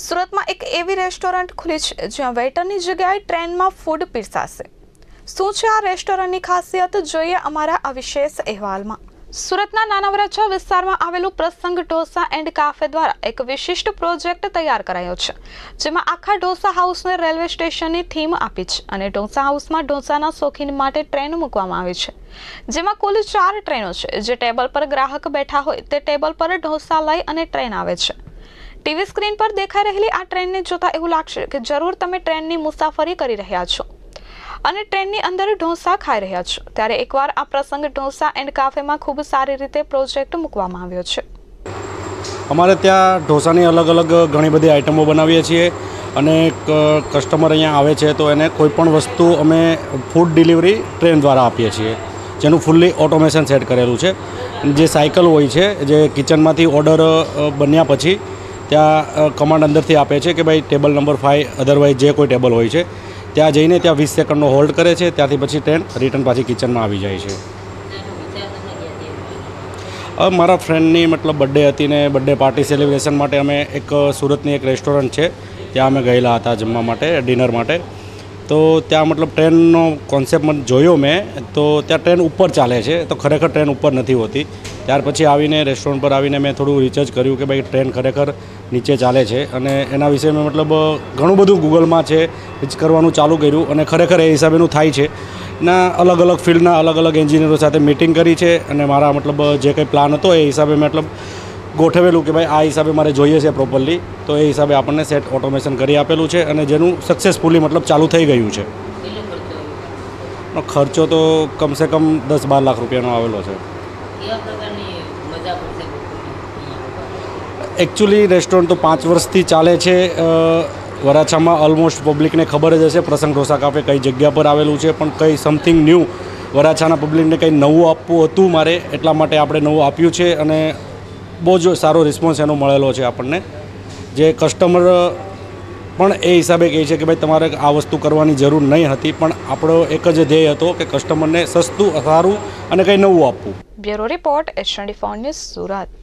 સુરતમાં એક એવી રેસ્ટોરન્ટ ખુલી છે જ્યાં વેટરની જગ્યાએ ટ્રેનમાં ફૂડ પીરસાશે. શું છે આ રેસ્ટોરન્ટની ખાસિયત? જોઈએ અમારા આ વિશેષ અહેવાલમાં. સુરતના નાના વરાછા વિસ્તારમાં આવેલું પ્રસંગ ઢોસા એન્ડ કાફે દ્વારા એક વિશિષ્ટ પ્રોજેક્ટ તૈયાર કરાયો છે, જેમાં આખા ઢોસા હાઉસને રેલવે સ્ટેશનની થીમ આપી છે અને ઢોસા હાઉસમાં ઢોસાના શોખીન માટે ટ્રેન મૂકવામાં આવી છે. જેમાં કુલ ચાર ટ્રેનો છે, જે ટેબલ પર ગ્રાહક બેઠા હોય તે ટેબલ પર ઢોસા લઈ અને ટ્રેન આવે છે. ટીવી સ્ક્રીન પર દેખાઈ રહેલી આ ટ્રેનને જોતા એવું લાગશે કે જરૂર તમે ટ્રેનની મુસાફરી કરી રહ્યા છો. અને ટ્રેનની અંદર ઢોસા ખાઈ રહ્યા છો. ત્યારે એકવાર આ પ્રસંગ ઢોસા એન્ડ કાફેમાં ખૂબ સારી રીતે પ્રોજેક્ટ મૂકવામાં આવ્યો છે. અમારે ત્યાં ઢોસાની અલગ અલગ ઘણી બધી આઇટમો બનાવીએ છીએ અને કસ્ટમર અહીંયા આવે છે તો એને કોઈ પણ વસ્તુ અમે ફૂડ ડિલિવરી ટ્રેન દ્વારા આપીએ છીએ. જેનું ફૂલ્લી ઓટોમેશન સેટ કરેલું છે. જે સાયકલ હોય છે, જે કિચનમાંથી ઓર્ડર બન્યા પછી ત્યાં કમાન્ડ અંદરથી આપે છે કે ભાઈ ટેબલ નંબર ફાઇવ અધરવાઇઝ જે કોઈ ટેબલ હોય છે, ત્યાં જઈને ત્યાં વીસ સેકન્ડનો હોલ્ડ કરે છે, ત્યાંથી પછી ટ્રેન રિટર્ન પાછી કિચનમાં આવી જાય છે. હવે મારા ફ્રેન્ડની મતલબ બર્થડે હતી ને બર્થડે પાર્ટી સેલિબ્રેશન માટે અમે એક સુરતની એક રેસ્ટોરન્ટ છે, ત્યાં અમે ગયેલા હતા જમવા માટે ડિનર માટે. તો ત્યાં મતલબ ટ્રેનનો કોન્સેપ્ટ જોયો મેં, તો ત્યાં ટ્રેન ઉપર ચાલે છે, તો ખરેખર ટ્રેન ઉપર નથી હોતી. ત્યાર પછી આવીને રેસ્ટોરન્ટ પર આવીને મેં થોડું રિસર્ચ કર્યું કે ભાઈ ટ્રેન ખરેખર નીચે ચાલે છે. અને એના વિશે મેં મતલબ ઘણું બધું ગૂગલમાં છે રિચ કરવાનું ચાલુ કર્યું અને ખરેખર એ હિસાબેનું થાય છે. ના અલગ અલગ ફિલ્ડના અલગ અલગ એન્જિનિયરો સાથે મિટિંગ કરી છે અને મારા મતલબ જે કંઈ પ્લાન હતો એ હિસાબે મતલબ ગોઠવેલું કે ભાઈ આ હિસાબે મારે જોઈએ છે પ્રોપરલી તો એ હિસાબે આપણને સેટ ઓટોમેશન કરી આપેલું છે અને જેનું સક્સેસફુલી મતલબ ચાલુ થઈ ગયું છે. ખર્ચો તો કમસે કમ દસ બાર લાખ રૂપિયાનો આવેલો છે. એકચ્યુઅલી રેસ્ટોરન્ટ તો પાંચ વર્ષથી ચાલે છે. વરાછામાં ઓલમોસ્ટ પબ્લિકને ખબર જ હશે. પ્રસંગ ઢોસા કાફે કઈ જગ્યા પર આવેલું છે, પણ કંઈ સમથિંગ ન્યૂ વરાછાના પબ્લિકને કંઈ નવું આપવું હતું મારે, એટલા માટે આપણે નવું આપ્યું છે અને બહુ જ સારો રિસ્પોન્સ એનો મળેલો છે આપણને. જે કસ્ટમર પણ એ હિસાબે કહે છે કે ભાઈ તમારે આ વસ્તુ કરવાની જરૂર નહીં હતી, પણ આપણો એક જ ધ્યેય હતો કે કસ્ટમરને સસ્તું, સારું અને કંઈ નવું આપવું. Bureau report H twenty news Surat.